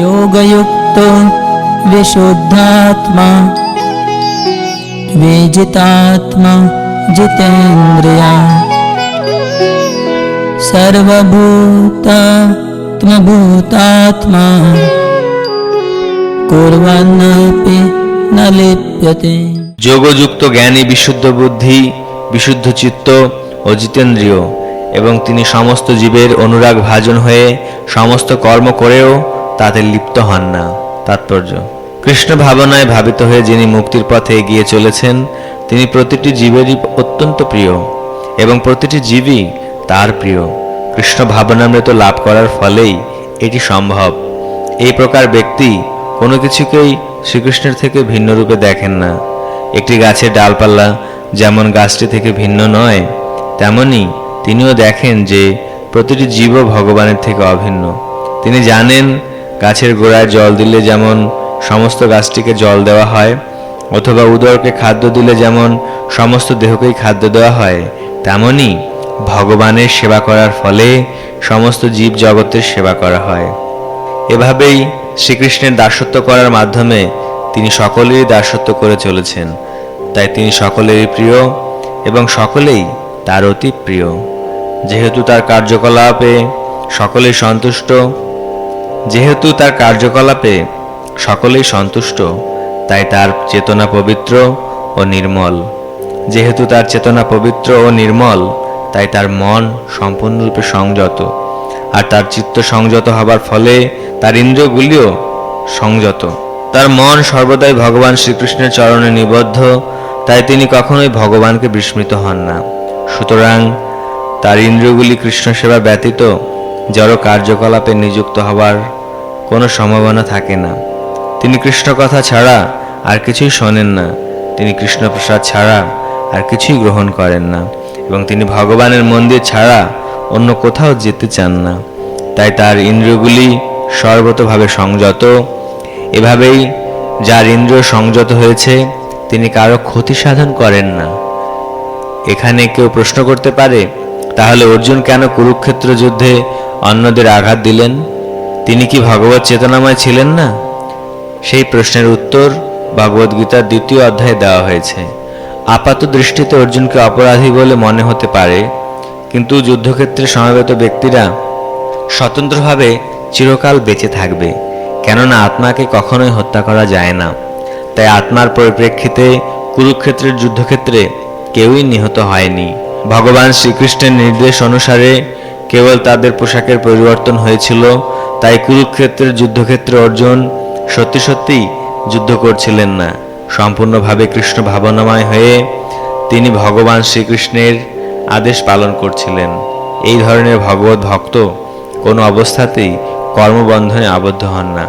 योगयुक्तो विशुद्धात्मा विजितात्मा जितेन्द्रिया सर्वभूतात्मभूतात्मा कुर्वन्नपि न लिप्यते যোগযুক্ত জ্ঞানী বিশুদ্ধ বুদ্ধি বিশুদ্ধ চিত্ত ও জিতেন্দ্রিয় এবং তিনি সমস্ত জীবের অনুরাগ ভাজন হয়ে সমস্ত কর্ম করেও তাতে লিপ্ত হন না। তাৎপর্য। কৃষ্ণ ভাবনায় ভাবিত হয়ে যিনি মুক্তির পথে এগিয়ে চলেছেন, তিনি প্রতিটি জীবেরই অত্যন্ত প্রিয় এবং প্রতিটি জীবই তার প্রিয়। কৃষ্ণ ভাবনামৃত লাভ করার ফলেই এটি সম্ভব। এই প্রকার ব্যক্তি কোনো কিছুকেই শ্রীকৃষ্ণের থেকে ভিন্ন রূপে দেখেন না। একটি গাছের ডালপালা যেমন গাছটি থেকে ভিন্ন নয়, তেমনি তিনিও দেখেন যে প্রতিটি জীবও ভগবানের থেকে অভিন্ন। তিনি জানেন গাছের গোড়ায় জল দিলে যেমন সমস্ত গাছটিকে জল দেওয়া হয়, অথবা উদরকে খাদ্য দিলে যেমন সমস্ত দেহকেই খাদ্য দেওয়া হয়, তেমনি ভগবানের সেবা করার ফলে সমস্ত জীব জগতের সেবা করা হয়। এভাবেই শ্রীকৃষ্ণের দাসত্ব করার মাধ্যমে তিনি সকলেরই দাসত্ব করে চলেছেন। তাই তিনি সকলেরই প্রিয় এবং সকলেই তার অতি প্রিয়। যেহেতু তার কার্যকলাপে সকলেই সন্তুষ্ট যেহেতু তার কার্যকলাপে সকলেই সন্তুষ্ট, তাই তার চেতনা পবিত্র ও নির্মল। যেহেতু তার চেতনা পবিত্র ও নির্মল, তাই তার মন সম্পূর্ণরূপে সংযত। আর তার চিত্ত সংযত হবার ফলে তার ইন্দ্রগুলিও সংযত। তার মন সর্বদাই ভগবান শ্রীকৃষ্ণের চরণে নিবদ্ধ, তাই তিনি কখনোই ভগবানকে বিস্মৃত হন না। সুতরাং তার ইন্দ্রগুলি কৃষ্ণ সেবা ব্যতীত জড় কার্যকলাপে নিযুক্ত হবার কোনো সম্ভাবনা থাকে না। তিনি কৃষ্ণ কথা ছাড়া আর কিছুই শোনেন না। তিনি কৃষ্ণপ্রসাদ ছাড়া আর কিছুই গ্রহণ করেন না এবং তিনি ভগবানের মন্দির ছাড়া অন্য কোথাও যেতে চান না। তাই তার ইন্দ্রিয়গুলি সর্বতভাবে সংযত। এভাবেই যার ইন্দ্রিয় সংযত হয়েছে, তিনি কারও ক্ষতি সাধন করেন না। এখানে কেউ প্রশ্ন করতে পারে, তাহলে অর্জুন কেন কুরুক্ষেত্র যুদ্ধে অন্যদের আঘাত দিলেন। তিনি কি ভগবত চেতনাময় ছিলেন না? সেই প্রশ্নের উত্তর ভগবদ্গীতার দ্বিতীয় অধ্যায়ে দেওয়া হয়েছে। আপাত দৃষ্টিতে অর্জুনকে অপরাধী বলে মনে হতে পারে, কিন্তু যুদ্ধক্ষেত্রে সমবেত ব্যক্তিরা স্বতন্ত্রভাবে চিরকাল বেঁচে থাকবে, কেননা আত্মাকে কখনোই হত্যা করা যায় না। তাই আত্মার পরিপ্রেক্ষিতে কুরুক্ষেত্রের যুদ্ধক্ষেত্রে কেউই নিহত হয়নি। ভগবান শ্রীকৃষ্ণের নির্দেশ অনুসারে কেবল তাদের পোশাকের পরিবর্তন হয়েছিল, তাই কুরুক্ষেত্রের যুদ্ধক্ষেত্রে অর্জুন সত্যি সত্যি যুদ্ধ করছিলেন না। সম্পূর্ণভাবে কৃষ্ণ ভাবনাময় হয়ে তিনি ভগবান শ্রীকৃষ্ণের আদেশ পালন করছিলেন। এই ধরনের ভগবত ভক্ত কোনো অবস্থাতেই কর্মবন্ধনে আবদ্ধ হন না।